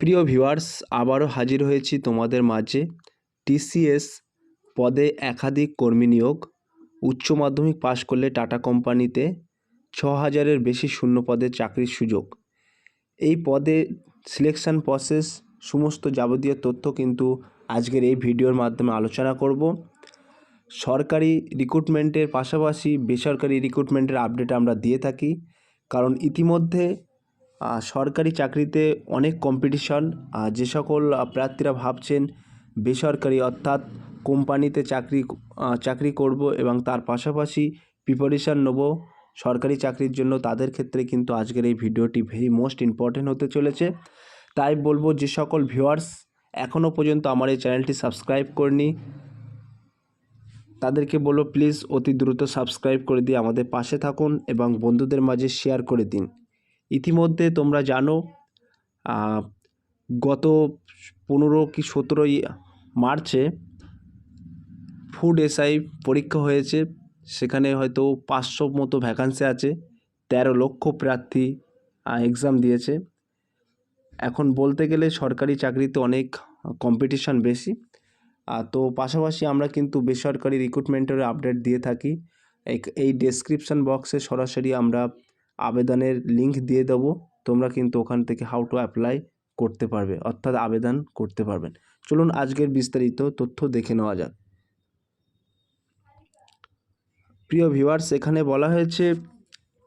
প্রিয় ভিউয়ার্স, আবারও হাজির হয়েছি তোমাদের মাঝে। টিসিএস পদে একাধিক কর্মী নিয়োগ। উচ্চ মাধ্যমিক পাশ করলে টাটা কোম্পানিতে ছ হাজারের বেশি শূন্য পদে চাকরির সুযোগ। এই পদে সিলেকশন প্রসেস, সমস্ত যাবতীয় তথ্য কিন্তু আজকের এই ভিডিওর মাধ্যমে আলোচনা করব। সরকারি রিক্রুটমেন্টের পাশাপাশি বেসরকারি রিক্রুটমেন্টের আপডেট আমরা দিয়ে থাকি। কারণ ইতিমধ্যে সরকারি চাকরিতে অনেক কম্পিটিশন যে সকল প্রার্থীরা ভাবছেন বেসরকারি অর্থাৎ কোম্পানিতে চাকরি চাকরি করব এবং তার পাশাপাশি প্রিপারেশান নেব। সরকারি চাকরির জন্য তাদের ক্ষেত্রে কিন্তু আজকের এই ভিডিওটি ভেরি মোস্ট ইম্পর্টেন্ট হতে চলেছে। তাই বলব যে সকল ভিউয়ার্স এখনও পর্যন্ত আমার এই চ্যানেলটি সাবস্ক্রাইব করনি। তাদেরকে বলো প্লিজ অতি দ্রুত সাবস্ক্রাইব করে দিয়ে আমাদের পাশে থাকুন এবং বন্ধুদের মাঝে শেয়ার করে দিন। ইতিমধ্যে তোমরা জানো গত পনেরো কি সতেরোই মার্চে ফুড এসআই পরীক্ষা হয়েছে। সেখানে হয়তো পাঁচশো মতো ভ্যাকান্সি আছে, তেরো লক্ষ প্রার্থী এক্সাম দিয়েছে। এখন বলতে গেলে সরকারি চাকরিতে অনেক কম্পিটিশন বেশি। তো পাশাপাশি আমরা কিন্তু বেসরকারি রিক্রুটমেন্টের আপডেট দিয়ে থাকি। এই- ডেসক্রিপশন বক্সে সরাসরি আমরা আবেদনের লিংক দিয়ে দেবো। তোমরা কিন্তু ওখান থেকে হাউ টু অ্যাপ্লাই করতে পারবে, অর্থাৎ আবেদন করতে পারবেন। চলুন আজকের বিস্তারিত তথ্য দেখে নেওয়া যাক। প্রিয় ভিউয়ার্স এখানে বলা হয়েছে,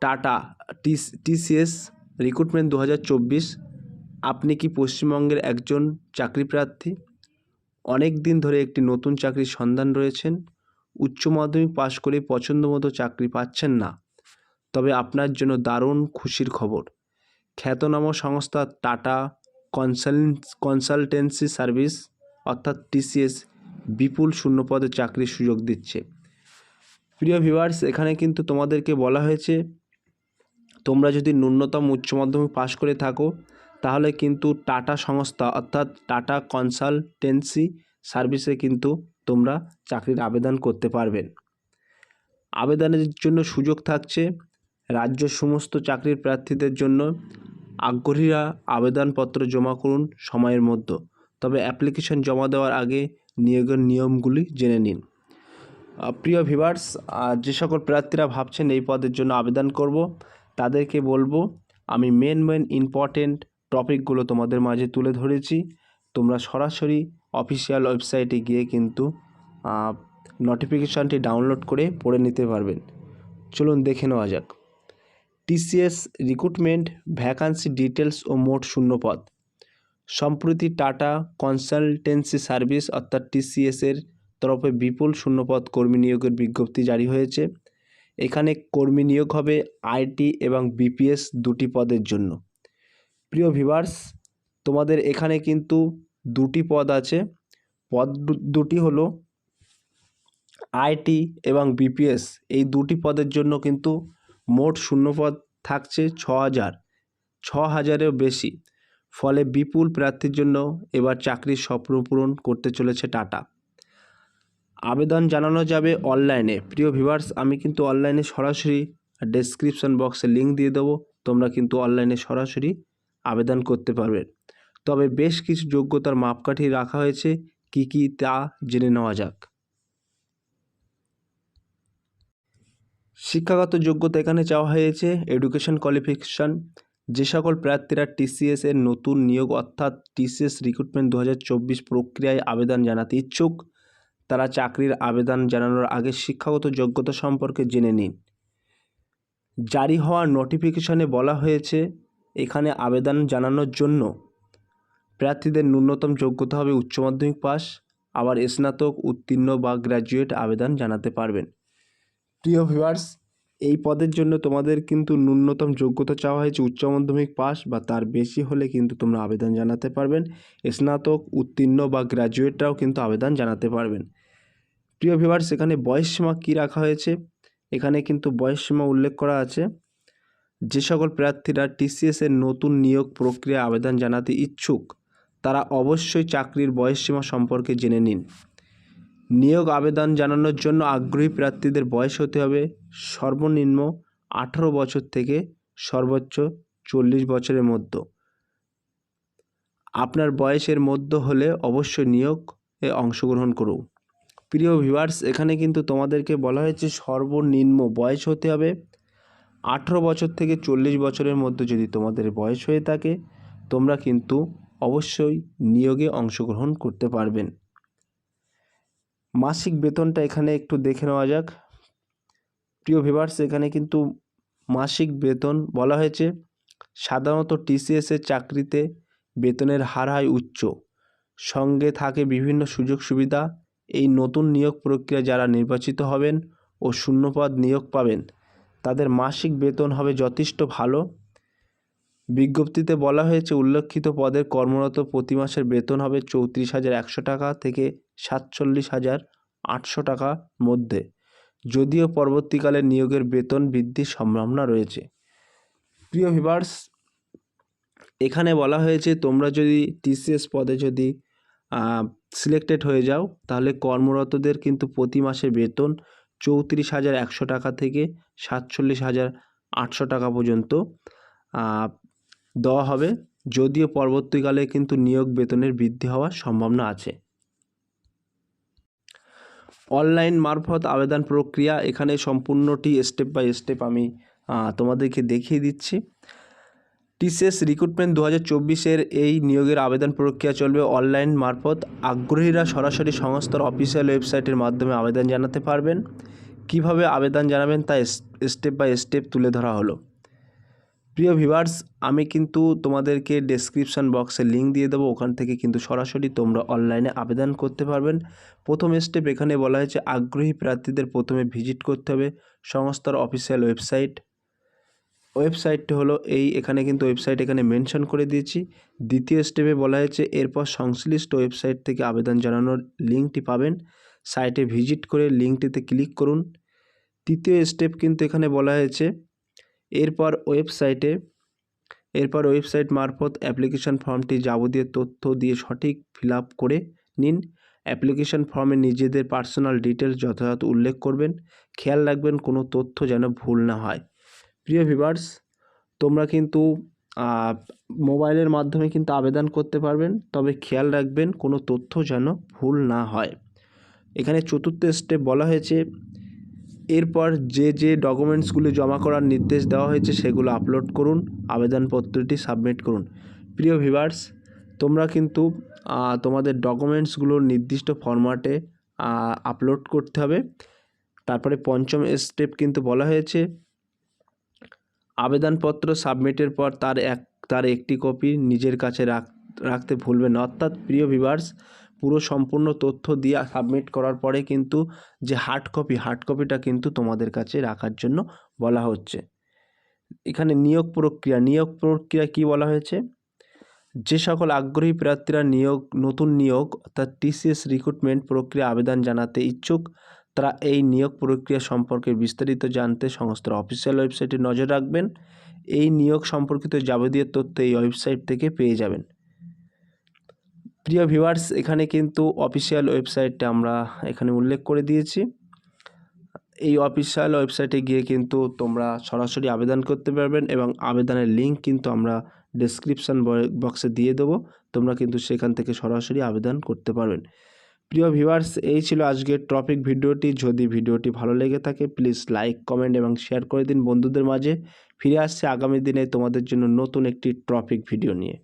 টাটা টিসিএস রিক্রুটমেন্ট দু হাজার চব্বিশ। আপনি কি পশ্চিমবঙ্গের একজন চাকরি প্রার্থী অনেক দিন ধরে একটি নতুন চাকরির সন্ধান রয়েছেন। উচ্চ মাধ্যমিক পাশ করে পছন্দ মতো চাকরি পাচ্ছেন না। তবে আপনার জন্য দারুণ খুশির খবর। খ্যাতনামা সংস্থা টাটা কনসাল কনসালটেন্সি সার্ভিস, অর্থাৎ টিসিএস, বিপুল শূন্যপদে চাকরির সুযোগ দিচ্ছে। প্রিয় ভিউয়ার্স, এখানে কিন্তু তোমাদেরকে বলা হয়েছে, তোমরা যদি ন্যূনতম উচ্চ মাধ্যমিক পাশ করে থাকো, তাহলে কিন্তু টাটা সংস্থা, অর্থাৎ টাটা কনসালটেন্সি সার্ভিসে কিন্তু তোমরা চাকরির আবেদন করতে পারবেন আবেদনের জন্য সুযোগ থাকছে রাজ্য সমস্ত চাকরির প্রার্থীদের জন্য আগ্রহীরা আবেদনপত্র জমা করুন সময়ের মধ্যে। তবে অ্যাপ্লিকেশন জমা দেওয়ার আগে নিয়োগের নিয়মগুলি জেনে নিন। প্রিয় ভিভার্স যে সকল প্রার্থীরা ভাবছেন এই পদের জন্য আবেদন করব, তাদেরকে বলব, আমি মেন মেন ইম্পর্টেন্ট টপিকগুলো তোমাদের মাঝে তুলে ধরেছি। তোমরা সরাসরি অফিসিয়াল ওয়েবসাইটে গিয়ে কিন্তু নোটিফিকেশানটি ডাউনলোড করে পড়ে নিতে পারবেন। চলুন দেখে নেওয়া যাক। টিসিএস রিক্রুটমেন্ট ভ্যাকান্সি ডিটেলস ও মোট শূন্যপদ। সম্প্রতি টাটা কনসালটেন্সি সার্ভিস অর্থাৎ টিসিএসের তরফে বিপুল শূন্যপদ কর্মী নিয়োগের বিজ্ঞপ্তি জারি হয়েছে। এখানে কর্মী নিয়োগ হবে আইটি এবং বিপিএস দুটি পদের জন্য। প্রিয় ভিভার্স তোমাদের এখানে কিন্তু দুটি পদ আছে। পদ দুটি হলো আইটি এবং বিপিএস এই দুটি পদের জন্য কিন্তু মোট শূন্যপদ থাকছে ছ হাজার ছ হাজারেও বেশি। ফলে বিপুল প্রার্থীর জন্য এবার চাকরির স্বপ্ন পূরণ করতে চলেছে টাটা। আবেদন জানানো যাবে অনলাইনে। প্রিয় ভিভার্স আমি কিন্তু অনলাইনে সরাসরি ডেসক্রিপশন বক্সে লিঙ্ক দিয়ে দেবো, তোমরা কিন্তু অনলাইনে সরাসরি আবেদন করতে পারবে। তবে বেশ কিছু যোগ্যতার মাপকাঠি রাখা হয়েছে, কি কি তা জেনে নেওয়া যাক। শিক্ষাগত যোগ্যতা এখানে চাওয়া হয়েছে এডুকেশন কোয়ালিফিকেশান যে সকল প্রার্থীরা টিসিএস এর নতুন নিয়োগ অর্থাৎ টিসিএস রিক্রুটমেন্ট দু হাজার চব্বিশ প্রক্রিয়ায় আবেদন জানাতে ইচ্ছুক, তারা চাকরির আবেদন জানানোর আগে শিক্ষাগত যোগ্যতা সম্পর্কে জেনে নিন। জারি হওয়া নোটিফিকেশনে বলা হয়েছে, এখানে আবেদন জানানোর জন্য প্রার্থীদের ন্যূনতম যোগ্যতা হবে উচ্চ মাধ্যমিক পাস, আবার স্নাতক, উত্তীর্ণ বা গ্র্যাজুয়েট আবেদন জানাতে পারবেন। প্রিয় ভিউয়ার্স, এই পদের জন্য তোমাদের কিন্তু ন্যূনতম যোগ্যতা চাওয়া হয়েছে উচ্চ মাধ্যমিক পাস বা তার বেশি হলে কিন্তু তোমরা আবেদন জানাতে পারবেন। স্নাতক, উত্তীর্ণ বা গ্র্যাজুয়েটরাও কিন্তু আবেদন জানাতে পারবেন। প্রিয় ভিউয়ার্স, এখানে বয়সসীমা কী রাখা হয়েছে? এখানে কিন্তু বয়সসীমা উল্লেখ করা আছে। যে সকল প্রার্থীরা টিসিএস এর নতুন নিয়োগ প্রক্রিয়া আবেদন জানাতে ইচ্ছুক, তারা অবশ্যই চাকরির বয়সসীমা সম্পর্কে জেনে নিন। নিয়োগ আবেদন জানানোর জন্য আগ্রহী প্রার্থীদের বয়স হতে হবে সর্বনিম্ন আঠারো বছর থেকে সর্বোচ্চ চল্লিশ বছরের মধ্যে। আপনার বয়সের মধ্যে হলে অবশ্যই নিয়োগে অংশগ্রহণ করুন। প্রিয় ভিউয়ার্স, এখানে কিন্তু তোমাদেরকে বলা হয়েছে সর্বনিম্ন বয়স হতে হবে আঠেরো বছর থেকে চল্লিশ বছরের মধ্যে যদি তোমাদের বয়স হয়ে থাকে, তোমরা কিন্তু অবশ্যই নিয়োগে অংশগ্রহণ করতে পারবেন। মাসিক বেতনটা এখানে একটু দেখে নেওয়া যাক। প্রিয় ভিভার্স এখানে কিন্তু মাসিক বেতন বলা হয়েছে। সাধারণত টিসিএসের চাকরিতে বেতনের হার হয় উচ্চ। সঙ্গে থাকে বিভিন্ন সুযোগ সুবিধা। এই নতুন নিয়োগ প্রক্রিয়া যারা নির্বাচিত হবেন ও শূন্যপদ নিয়োগ পাবেন, তাদের মাসিক বেতন হবে যথেষ্ট ভালো। বিজ্ঞপ্তিতে বলা হয়েছে, উল্লেখিত পদের কর্মরত প্রতি মাসের বেতন হবে চৌত্রিশ হাজার একশো টাকা থেকে সাতচল্লিশ হাজার আটশো টাকা মধ্যে, যদিও পরবর্তীকালে নিয়োগের বেতন বৃদ্ধির সম্ভাবনা রয়েছে। প্রিয় ভিভার্স এখানে বলা হয়েছে, তোমরা যদি টিসিএস পদে যদি সিলেক্টেড হয়ে যাও, তাহলে কর্মরতদের কিন্তু প্রতি মাসে বেতন চৌত্রিশ হাজার একশো টাকা থেকে সাতচল্লিশ হাজার আটশো টাকা পর্যন্ত দেওয়া হবে, যদিও পরবর্তীকালে কিন্তু নিয়োগ বেতনের বৃদ্ধি হওয়ার সম্ভাবনা আছে। অনলাইন মারফত আবেদন প্রক্রিয়া, এখানে সম্পূর্ণটি স্টেপ বাই স্টেপ আমি তোমাদেরকে দেখিয়ে দিচ্ছি। টিসিএস রিক্রুটমেন্ট দু হাজার চব্বিশের এই নিয়োগের আবেদন প্রক্রিয়া চলবে অনলাইন মারফত। আগ্রহীরা সরাসরি সংস্থার অফিসিয়াল ওয়েবসাইটের মাধ্যমে আবেদন জানাতে পারবেন। কীভাবে আবেদন জানাবেন তা স্টেপ বাই স্টেপ তুলে ধরা হলো। প্রিয় ভিভার্স আমি কিন্তু তোমাদেরকে ডেসক্রিপশান বক্সে লিঙ্ক দিয়ে দেবো। ওখান থেকে কিন্তু সরাসরি তোমরা অনলাইনে আবেদন করতে পারবেন। প্রথম স্টেপ এখানে বলা হয়েছে, আগ্রহী প্রার্থীদের প্রথমে ভিজিট করতে হবে সংস্থার অফিসিয়াল ওয়েবসাইট ওয়েবসাইটটি হলো এই, এখানে কিন্তু ওয়েবসাইট এখানে মেনশন করে দিয়েছি। দ্বিতীয় স্টেপে বলা হয়েছে, এরপর সংশ্লিষ্ট ওয়েবসাইট থেকে আবেদন জানানোর লিঙ্কটি পাবেন। সাইটে ভিজিট করে লিঙ্কটিতে ক্লিক করুন। তৃতীয় স্টেপ কিন্তু এখানে বলা হয়েছে এরপর ওয়েবসাইটে, এরপর ওয়েবসাইট মারফত অ্যাপ্লিকেশন ফর্মটি যাবতীয় তথ্য দিয়ে সঠিক ফিল করে নিন। অ্যাপ্লিকেশন ফর্মে নিজেদের পার্সোনাল ডিটেলস যথাযথ উল্লেখ করবেন। খেয়াল রাখবেন কোনো তথ্য যেন ভুল না হয়। প্রিয় ভিভার্স তোমরা কিন্তু মোবাইলের মাধ্যমে কিন্তু আবেদন করতে পারবেন, তবে খেয়াল রাখবেন কোনো তথ্য যেন ভুল না হয়। এখানে চতুর্থ স্টেপ বলা হয়েছে এরপর যে যে ডকুমেন্টসগুলি জমা করার নির্দেশ দেওয়া হয়েছে সেগুলো আপলোড করুন, আবেদনপত্রটি সাবমিট করুন। প্রিয় ভিভার্স তোমরা কিন্তু তোমাদের ডকুমেন্টসগুলো নির্দিষ্ট ফরম্যাটে আপলোড করতে হবে। তারপরে পঞ্চম স্টেপ কিন্তু বলা হয়েছে, আবেদনপত্র সাবমিটের পর তার এক, তার একটি কপি নিজের কাছে রাখ, রাখতে ভুলবেন অর্থাৎ প্রিয় ভিভার্স পুরো সম্পূর্ণ তথ্য দিয়ে সাবমিট করার পরে কিন্তু যে হার্ড কপি হার্ড কপিটা কিন্তু তোমাদের কাছে রাখার জন্য বলা হচ্ছে। এখানে নিয়োগ প্রক্রিয়া নিয়োগ প্রক্রিয়া কি বলা হয়েছে? যে সকল আগ্রহী প্রার্থীরা নিয়োগ, নতুন নিয়োগ অর্থাৎ টিসিএস রিক্রুটমেন্ট প্রক্রিয়া আবেদন জানাতে ইচ্ছুক, তারা এই নিয়োগ প্রক্রিয়া সম্পর্কে বিস্তারিত জানতে সংস্থার অফিসিয়াল ওয়েবসাইটে নজর রাখবেন। এই নিয়োগ সম্পর্কিত যাবতীয় তথ্য এই ওয়েবসাইট থেকে পেয়ে যাবেন। প্রিয় ভিউয়ার্স, এখানে কিন্তু অফিসিয়াল ওয়েবসাইটটা আমরা এখানে উল্লেখ করে দিয়েছি। এই অফিসিয়াল ওয়েবসাইটে গিয়ে কিন্তু তোমরা সরাসরি আবেদন করতে পারবেন এবং আবেদনের লিঙ্ক কিন্তু আমরা ডেসক্রিপশান বক্সে দিয়ে দেবো। তোমরা কিন্তু সেখান থেকে সরাসরি আবেদন করতে পারবেন। প্রিয় ভিউয়ার্স, এই ছিল আজকের টপিক ভিডিওটি। যদি ভিডিওটি ভালো লেগে থাকে, প্লিজ লাইক, কমেন্ট এবং শেয়ার করে দিন বন্ধুদের মাঝে। ফিরে আসছে আগামী দিনে তোমাদের জন্য নতুন একটি টপিক ভিডিও নিয়ে।